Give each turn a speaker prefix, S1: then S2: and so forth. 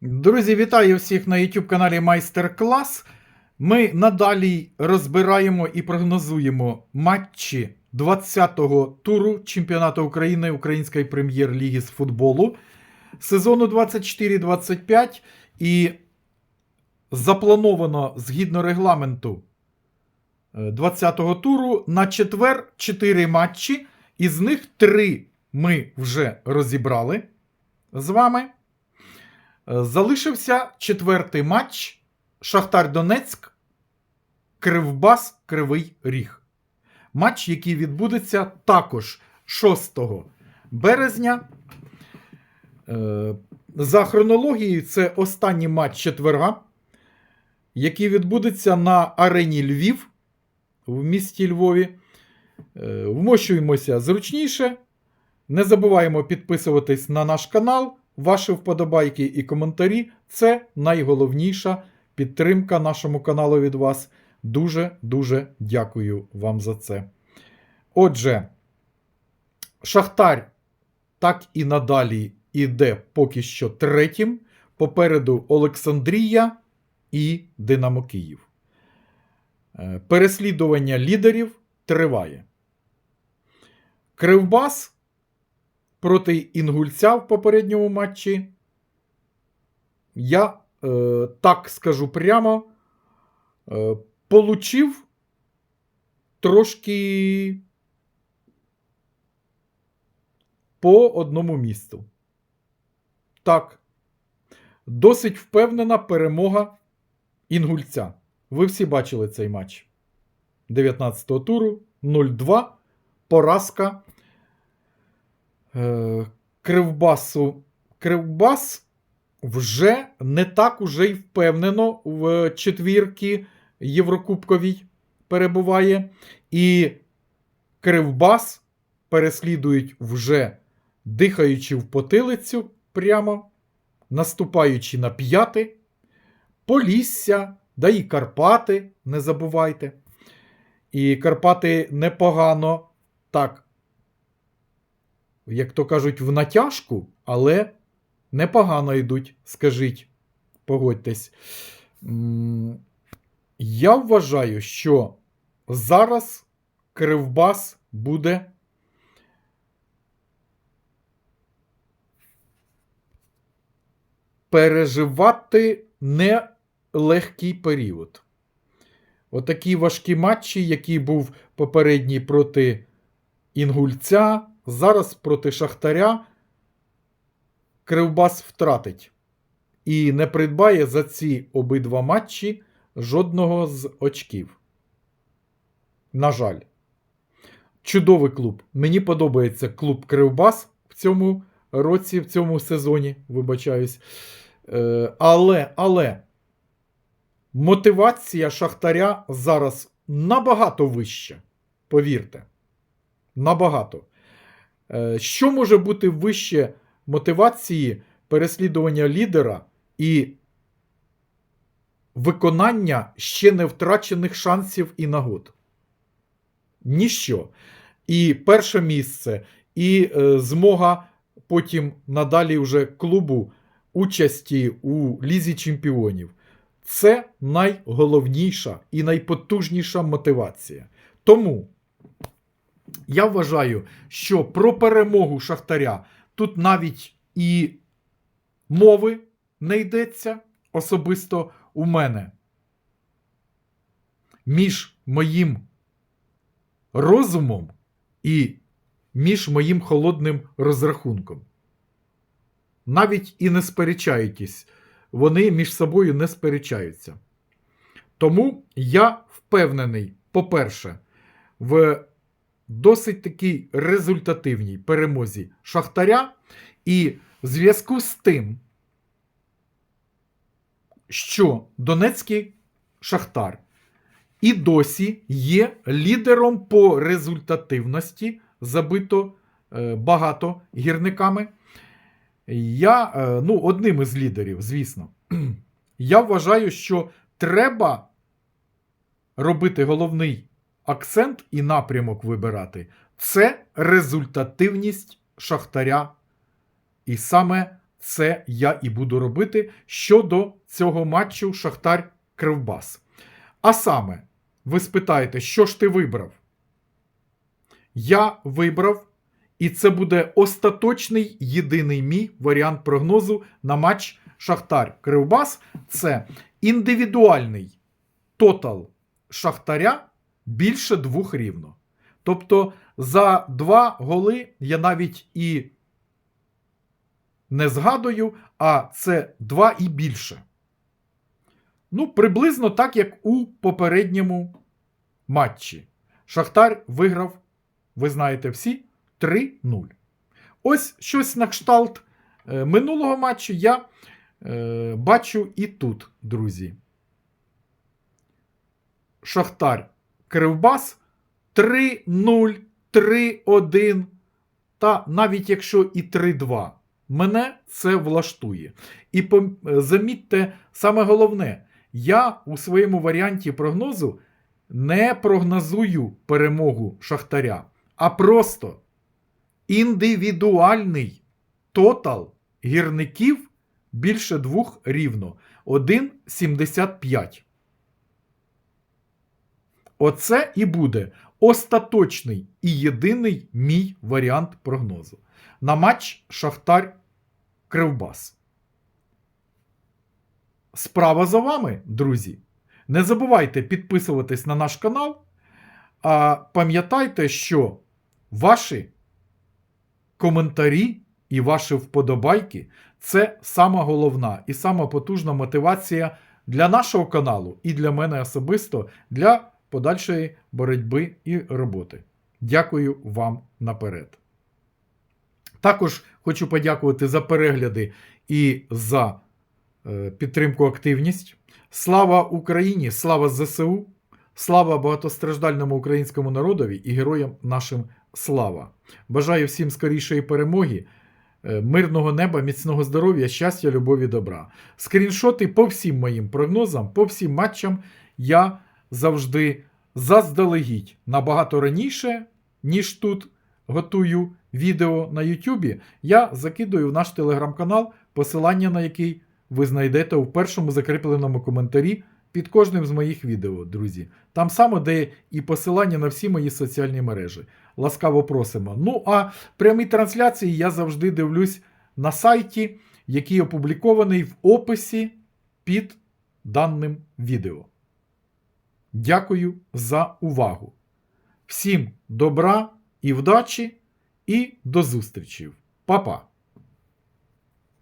S1: Друзі, вітаю всіх на YouTube каналі Майстер Клас. Ми надалі розбираємо і прогнозуємо матчі 20-го туру Чемпіонату України Української прем'єр-ліги з футболу сезону 24-25. І заплановано згідно регламенту е, 20-го туру на четвер 4 матчі. Із них 3 ми вже розібрали з вами. Залишився четвертий матч Шахтар Донецьк, Кривбас Кривий Ріг. Матч, який відбудеться також 6 березня. Е, За хронологією, це останній матч четверга, який відбудеться на арені Львів в місті Львові. Е, Вмощуємося зручніше. Не забуваємо підписуватись на наш канал. Ваші вподобайки і коментарі це найголовніша підтримка нашому каналу від вас. Дуже-дуже дякую вам за це. Отже, Шахтар так і надалі іде поки що третім. Попереду Олександрія і Динамо Київ. Е, Переслідування лідерів триває. Кривбас проти Інгульця в попередньому матчі. Я е, так скажу прямо, е, получив трошки по одному місту. Так. Досить впевнена перемога Інгульця. Ви всі бачили цей матч 19-го туру 0-2. Поразка Кривбасу. Кривбас вже не так уже й впевнено в четвірці Єврокубковій перебуває. І Кривбас переслідують вже дихаючи в потилицю прямо, наступаючи на п'яти, Полісся, да і Карпати, не забувайте. І Карпати непогано так як то кажуть, в натяжку, але непогано йдуть, скажіть, погодьтесь. Я вважаю, що зараз Кривбас буде переживати нелегкий період. Отакі важкі матчі, які був попередній проти Інгульця, зараз проти Шахтаря Кривбас втратить і не придбає за ці обидва матчі жодного з очків. На жаль, чудовий клуб. Мені подобається клуб Кривбас в цьому році, в цьому сезоні, вибачаюсь. Е, але, але мотивація Шахтаря зараз набагато вища. Повірте. Набагато. Е, Що може бути вище мотивації переслідування лідера і виконання ще не втрачених шансів і нагод? Ніщо. І перше місце, і е, змога потім надалі вже клубу участі у Лізі Чемпіонів. Це найголовніша і найпотужніша мотивація. Тому я вважаю, що про перемогу Шахтаря тут навіть і мови не йдеться особисто у мене. Між моїм розумом і між моїм холодним розрахунком. Навіть і не сперечаєтесь, вони між собою не сперечаються. Тому я впевнений, по-перше, в досить такій результативній перемозі Шахтаря. І в зв'язку з тим, що Донецький Шахтар і досі є лідером по результативності, забито е, багато гірниками. Я, е, ну, одним із лідерів, звісно. Я вважаю, що треба робити головний акцент і напрямок вибирати це результативність Шахтаря. І саме це я і буду робити щодо цього матчу Шахтар Кривбас. А саме, ви спитаєте, що ж ти вибрав? Я вибрав, і це буде остаточний єдиний мій варіант прогнозу на матч Шахтар Кривбас. Це індивідуальний тотал Шахтаря більше двох рівно. Тобто за два голи я навіть і не згадую, а це два і більше. Ну, приблизно так, як у попередньому матчі. Шахтар виграв, ви знаєте всі, 3-0. Ось щось на кшталт е, минулого матчу я е, бачу і тут, друзі. Шахтар Кривбас 3-0, 3-1. Та навіть якщо і 3-2, мене це влаштує. І замітьте, саме головне, я у своєму варіанті прогнозу не прогнозую перемогу Шахтаря, а просто індивідуальний тотал гірників більше двох рівно 1,75. Оце і буде остаточний і єдиний мій варіант прогнозу на матч Шахтар Кривбас. Справа за вами, друзі. Не забувайте підписуватись на наш канал. А пам'ятайте, що ваші коментарі і ваші вподобайки це сама головна і сама потужна мотивація для нашого каналу і для мене особисто для подальшої боротьби і роботи. Дякую вам наперед. Також хочу подякувати за перегляди і за е, підтримку активність. Слава Україні! Слава ЗСУ! Слава багатостраждальному українському народові і героям нашим слава! Бажаю всім скорішої перемоги, е, мирного неба, міцного здоров'я, щастя, любові, добра. Скріншоти по всім моїм прогнозам, по всім матчам я завжди заздалегідь набагато раніше, ніж тут готую відео на Ютубі, я закидую в наш телеграм-канал, посилання на який ви знайдете у першому закріпленому коментарі під кожним з моїх відео, друзі. Там само, де і посилання на всі мої соціальні мережі. Ласкаво просимо. Ну, а прямі трансляції я завжди дивлюсь на сайті, який опублікований в описі під даним відео. Дякую за увагу. Всім добра і вдачі, і до зустрічі. Па-па!